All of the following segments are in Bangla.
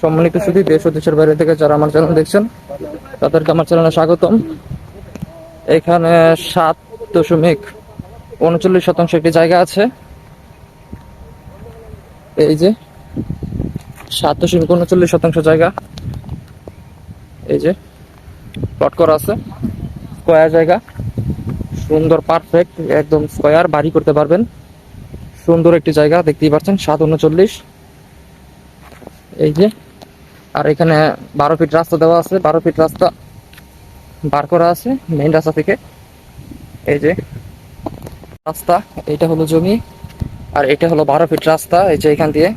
সম্মানিত শুধু দেশ ও দেশের বাইরে থেকে যারা আমার চ্যানেল দেখছেন, তাদেরকে আমার চ্যানেলে স্বাগতম। এখানে সাত দশমিক উনচল্লিশ শতাংশ একটি জায়গা আছে। এই যে, সাত দশমিক উনচল্লিশ শতাংশ জায়গা। এই যে প্লট করা আছে। স্কোয়ার জায়গা। সুন্দর পারফেক্ট একদম স্কোয়ার বাড়ি করতে পারবেন। সুন্দর একটি জায়গা, দেখতেই পাচ্ছেন, সাত উনচল্লিশ। এই যে, আর এখানে বারো ফিট রাস্তা দেওয়া আছে, বারো ফিট রাস্তা বার করা আছে মেইন রাস্তা থেকে। এই যে, রাস্তা এটা হলো জমি, আর এটা হলো বারো ফিট রাস্তা, এই যে এখান দিয়ে।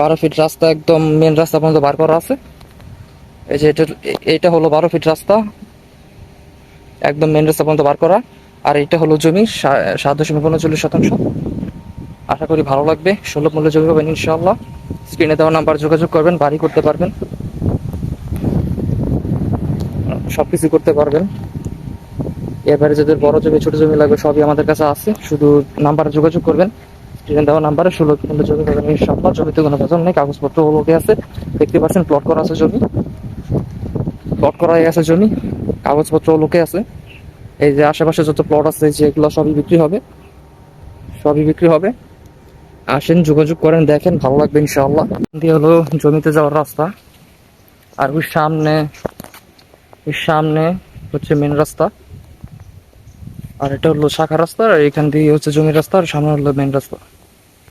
বারো ফিট রাস্তা একদম মেন রাস্তা পর্যন্ত বার করা আছে। এই যে, এটা এটা হলো বারো ফিট রাস্তা, একদম মেন রাস্তা পর্যন্ত বার করা। আর এটা হলো জমি সাত দশমিক উনচল্লিশ শতাংশ। আশা করি ভালো লাগবে, সুলভ মূল্যে জমি পাবেন ইনশাআল্লাহ। স্ক্রিনে দেওয়া নাম্বার যোগাযোগ করবেন, বাড়ি করতে পারবেন। সব সবকিছু করতে পারবেন। এবারে যাদের বড় জমি, ছোট জমি লাগবে, সবই আমাদের কাছে আছে। শুধু নাম্বারে যোগাযোগ করবেন। স্ক্রিনে দেওয়া নাম্বারে ষোলো মূল্যে জমি পাবেন। ইনশাআল্লাহ জমিতে কোনো বেতন নেই, কাগজপত্র ওকে আছে। দেখতে পাচ্ছেন প্লট করা আছে জমি। প্লট করা গেছে জমি। কাগজপত্র লোকে আছে। এই যে আশেপাশে যত প্লট আছে, যেগুলো সবই বিক্রি হবে। সবই বিক্রি হবে। আসেন, যোগাযোগ করেন, দেখেন, ভালো লাগবে ইনশাআল্লাহ। দিয়ে হলো জমিতে যাওয়ার রাস্তা। আর ওই সামনে ওই সামনে হচ্ছে মেন রাস্তা। আর এটা হলো শাখা রাস্তা, আর এখান দিয়ে হচ্ছে জমির রাস্তা, আর সামনে হলো মেন রাস্তা।